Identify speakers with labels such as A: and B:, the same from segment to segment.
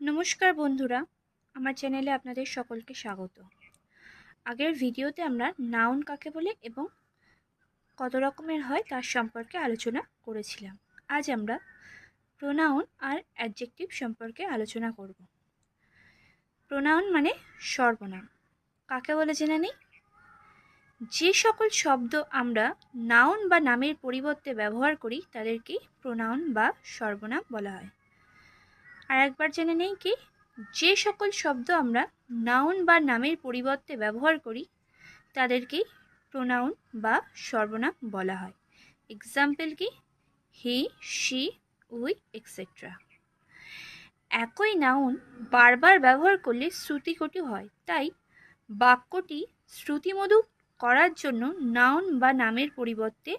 A: নমস্কার বন্ধুরা, আমার চ্যানেলে আপনাদের সকলকে স্বাগত। আগের ভিডিওতে আমরা নাউন কাকে বলে এবং কত রকমের হয় তার সম্পর্কে আলোচনা করেছিলাম। আজ আমরা প্রোনাউন আর অ্যাডজেক্টিভ সম্পর্কে আলোচনা করব। প্রোনাউন মানে সর্বনাম। কাকে বলে জেনে নেই? যে সকল শব্দ আমরা নাউন বা নামের পরিবর্তে ব্যবহার করি তাদেরকে প্রোনাউন বা সর্বনাম বলা হয়। আর একবার জেনে নেই কি? যে সকল শব্দ আমরা নাউন বা নামের পরিবর্তে ব্যবহার করি তাদেরকেই প্রোনাউন বা সর্বনাম বলা হয়। এক্সাম্পল কি? হি, শি, উই এক্সেট্রা একই নাউন বারবার ব্যবহার করলে শ্রুতিকটু হয়। তাই বাক্যটি শ্রুতিমধু করার জন্য নাউন বা নামের পরিবর্তে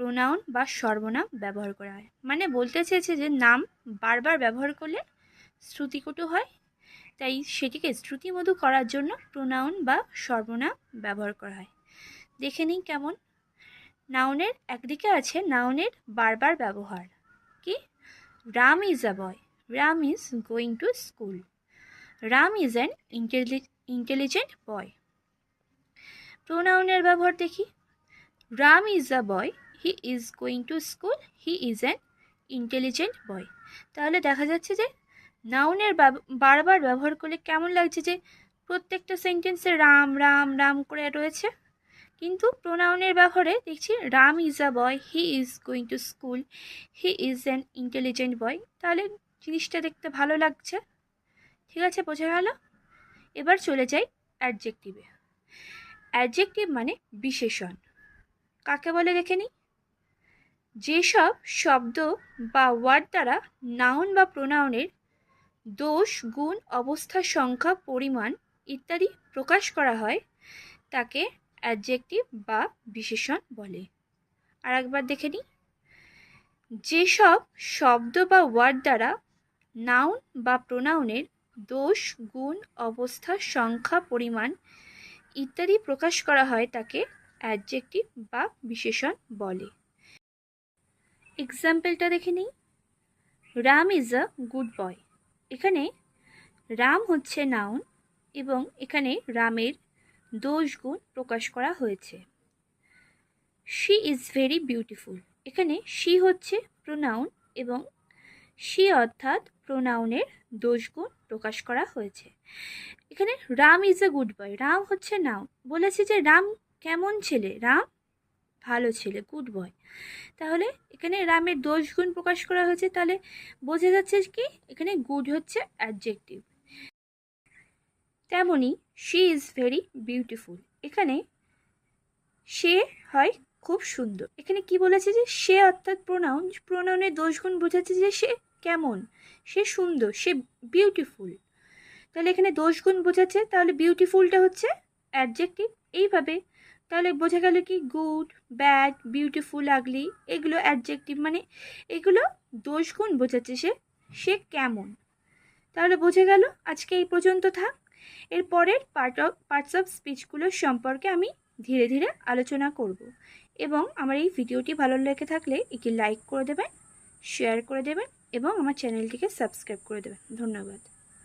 A: প্রোনাউন বা সর্বনাম ব্যবহার করা হয়। মানে বলতে চেয়েছে যে নাম বারবার ব্যবহার করলে শ্রুতিকটু হয়। তাই সেটিকে শ্রুতিমধু করার জন্য প্রোনাউন বা সর্বনাম ব্যবহার করা হয়। দেখে নিই কেমন। নাউনের একদিকে আছে নাউনের বারবার ব্যবহার। কি? Ram is a boy Ram is going to school Ram is an intelligent boy প্রোনাউনের ব্যবহার দেখি। Ram is a boy he is going to school he is an intelligent boy তাহলে দেখা যাচ্ছে যে নাউনের বারবার ব্যবহার করলে কেমন লাগছে যে প্রত্যেকটা সেন্টেন্সে রাম রাম রাম করে রয়েছে। কিন্তু প্রোনাউনের ব্যবহারে দেখছি Ram is a boy he is going to school he is an intelligent boy তাহলে জিনিসটা দেখতে ভালো লাগছে। ঠিক আছে, বোঝা গেল? এবার চলে যাই অ্যাডজেক্টিভে অ্যাডজেক্টিভ মানে বিশেষণ। কাকে বলে দেখে নিই? যেসব শব্দ বা ওয়ার্ড দ্বারা নাউন বা প্রোনাউনের দোষ, গুণ অবস্থার সংখ্যা, পরিমাণ ইত্যাদি প্রকাশ করা হয়, তাকে অ্যাডজেক্টিভ বা বিশেষণ বলে। আর একবার দেখে নিই। যেসব শব্দ বা ওয়ার্ড দ্বারা নাউন বা প্রোনাউনের দোষ, গুণ, অবস্থা, সংখ্যা, পরিমাণ ইত্যাদি প্রকাশ করা হয়, তাকে অ্যাডজেক্টিভ বা বিশেষণ বলে। এক্সাম্পলটা দেখে নিই? Ram is a good boy এখানে রাম হচ্ছে নাউন এবং এখানে রামের দোষ গুণ প্রকাশ করা হয়েছে। শি ইজ ভেরি বিউটিফুল এখানে শি হচ্ছে প্রোনাউন এবং শি অর্থাৎ প্রোনাউনের দোষগুণ প্রকাশ করা হয়েছে। এখানে Ram is a good boy Ram হচ্ছে নাউন বলেছে যে রাম কেমন ছেলে? রাম ভালো ছেলে গুড বয় তাহলে এখানে রামের দোষ গুণ প্রকাশ করা হয়েছে, তাহলে বোঝা যাচ্ছে কি এখানে গুড হচ্ছে অ্যাডজেক্টিভ তেমনই শি ইজ ভেরি বিউটিফুল এখানে সে হয় খুব সুন্দর। এখানে কি বলেছে যে সে অর্থাৎ প্রোনাউন প্রোনাউনের দোষগুণ বোঝাচ্ছে যে সে কেমন, সে সুন্দর, সে বিউটিফুল তাহলে এখানে দোষগুণ বোঝাচ্ছে, তাহলে বিউটিফুলটা হচ্ছে অ্যাডজেক্টিভ এইভাবে তাহলে বোঝা গেল কি গুড ব্যাড বিউটিফুল আগলি এগুলো অ্যাডজেক্টিভ মানে এগুলো দোষগুণ বোঝাচ্ছে সে সে কেমন? তাহলে বোঝা গেল আজকে এই পর্যন্ত থাক। এর পরের পার্ট অফ পার্টস অফ স্পিচগুলোর সম্পর্কে আমি ধীরে ধীরে আলোচনা করব। এবং আমার এই ভিডিওটি ভালো লেগে থাকলে একে লাইক করে দেবেন শেয়ার করে দেবেন এবং আমার চ্যানেলটিকে সাবস্ক্রাইব করে দেবেন। ধন্যবাদ।